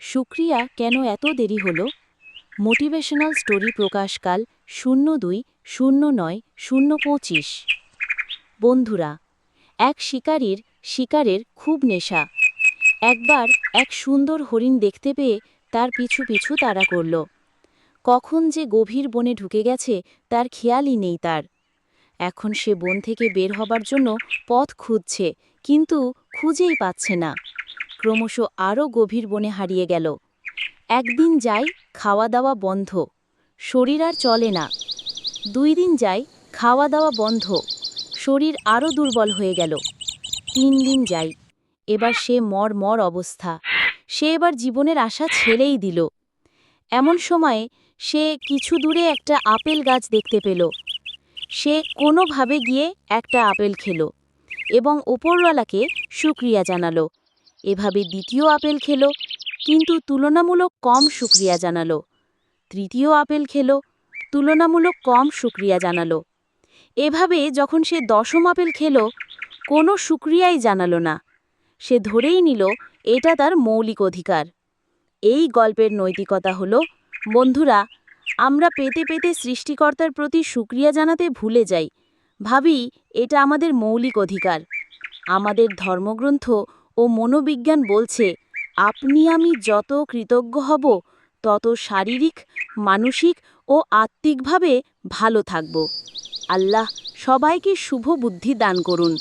সুক্রিয়া, কেন এত দেরি হল? মোটিভেশনাল স্টোরি প্রকাশকাল শূন্য দুই শূন্য নয় শূন্য পঁচিশ বন্ধুরা, এক শিকারীর শিকারের খুব নেশা। একবার এক সুন্দর হরিণ দেখতে পেয়ে তার পিছু পিছু তাড়া করল। কখন যে গভীর বনে ঢুকে গেছে, তার খেয়ালই নেই তার। এখন সে বন থেকে বের হবার জন্য পথ খুঁজছে, কিন্তু খুঁজেই পাচ্ছে না। ক্রমশ আরও গভীর বনে হারিয়ে গেল। একদিন যাই খাওয়া দাওয়া বন্ধ। শরীর আর চলে না। দুই দিন যাই খাওয়া দাওয়া বন্ধ। শরীর আরও দুর্বল হয়ে গেল। তিন দিন যাই। এবার সে মর মর অবস্থা। সে এবার জীবনের আশা ছেড়েই দিল। এমন সময়ে সে কিছু দূরে একটা আপেল গাছ দেখতে পেল। সে কোনোভাবে গিয়ে একটা আপেল খেলো এবং ওপরওয়ালাকে সুক্রিয়া জানালো। এভাবে দ্বিতীয় আপেল খেলো, কিন্তু তুলনামূলক কম সুক্রিয়া জানালো। তৃতীয় আপেল খেলো, তুলনামূলক কম সুক্রিয়া জানালো। এভাবে যখন সে দশম আপেল খেলো, কোনো সুক্রিয়াই জানালো না। সে ধরেই নিল, এটা তার মৌলিক অধিকার। এই গল্পের নৈতিকতা হলো, বন্ধুরা, আমরা পেতে পেতে সৃষ্টিকর্তার প্রতি সুক্রিয়া জানাতে ভুলে যাই। ভাবি, এটা আমাদের মৌলিক অধিকার। আমাদের ধর্মগ্রন্থ ও মনোবিজ্ঞান বলছে, আপনি আমি যত কৃতজ্ঞ হব, তত শারীরিক, মানসিক ও আত্মিকভাবে ভালো থাকব। আল্লাহ সবাইকে শুভ বুদ্ধি দান করুন।